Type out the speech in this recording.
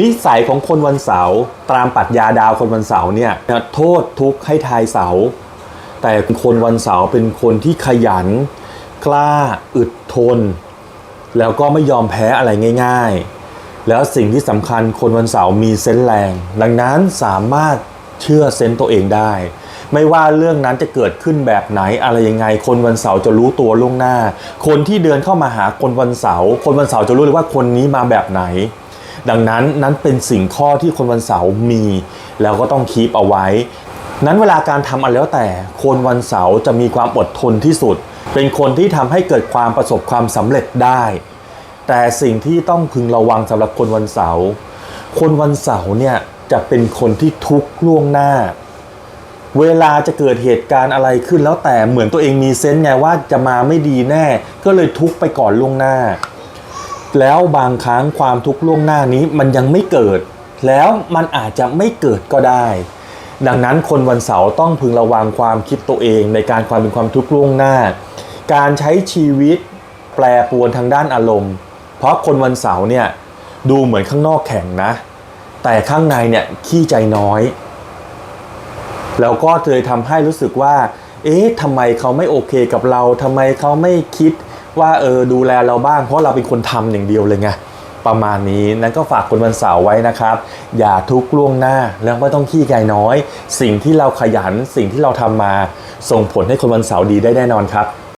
นิสัยของคนวันเสาร์ตามปรัชญาดาวคนวันเสาร์เนี่ยโทษทุกข์ให้ทายเสาร์แต่คนวันเสาร์เป็นคนที่ขยัน กล้าอึดทน แล้วก็ไม่ยอมแพ้อะไรง่าย ๆ แล้วสิ่งที่สำคัญคนวันเสาร์มีเซนส์แรง ดังนั้นสามารถเชื่อเซนส์ตัวเองได้ ไม่ว่าเรื่องนั้นจะเกิดขึ้นแบบไหนอะไรยังไง คนวันเสาร์จะรู้ตัวล่วงหน้า คนที่เดินเข้ามาหาคนวันเสาร์คนวันเสาร์จะรู้เลยว่าคนนี้มาแบบไหน ดังนั้นนั้นเป็นสิ่งข้อที่คนวันเสาร์มี แล้วก็ต้องคีปเอาไว้ นั้นเวลาการทำอะไรแล้วแต่ คนวันเสาร์จะมีความอดทนที่สุด เป็นคนที่ทำให้เกิดความประสบความสำเร็จได้ แต่สิ่งที่ต้องพึงระวังสำหรับคนวันเสาร์คนวันเสาร์เนี่ยจะเป็นคนที่ทุกข์ล่วงหน้า เวลาจะเกิดเหตุการณ์อะไรขึ้นแล้วแต่เหมือนตัวเองมีเซนส์ไงว่าจะมาไม่ดีแน่ ก็เลยทุกข์ไปก่อนล่วงหน้า แล้วบางครั้งความทุกข์ล่วงหน้านี้มันยังไม่เกิด แล้วมันอาจจะไม่เกิดก็ได้ ดังนั้นคนวันเสาร์ต้องพึงระวังความคิดตัวเองในการความเป็นความทุกข์ล่วงหน้า การใช้ชีวิตแปรปรวนทางด้านอารมณ์ เพราะคนวันเสาร์เนี่ยดูเหมือนข้างนอกแข็งนะ แต่ข้างในเนี่ยขี้ใจน้อย แล้วก็เลยทำให้รู้สึกว่า เอ๊ะทำไมเขาไม่โอเคกับเราทำไมเขาไม่คิด ว่าเออดูแลเราบ้างเพราะเราเป็นคนทำอย่างเดียวเลยไงประมาณนี้นั้นก็ฝากคนวันเสาร์ไว้นะครับ อย่าทุกข์ล่วงหน้าแล้วไม่ต้องขี้ใจน้อย สิ่งที่เราขยันสิ่งที่เราทำมา ส่งผลให้คนวันเสาร์ดีได้แน่นอนครับ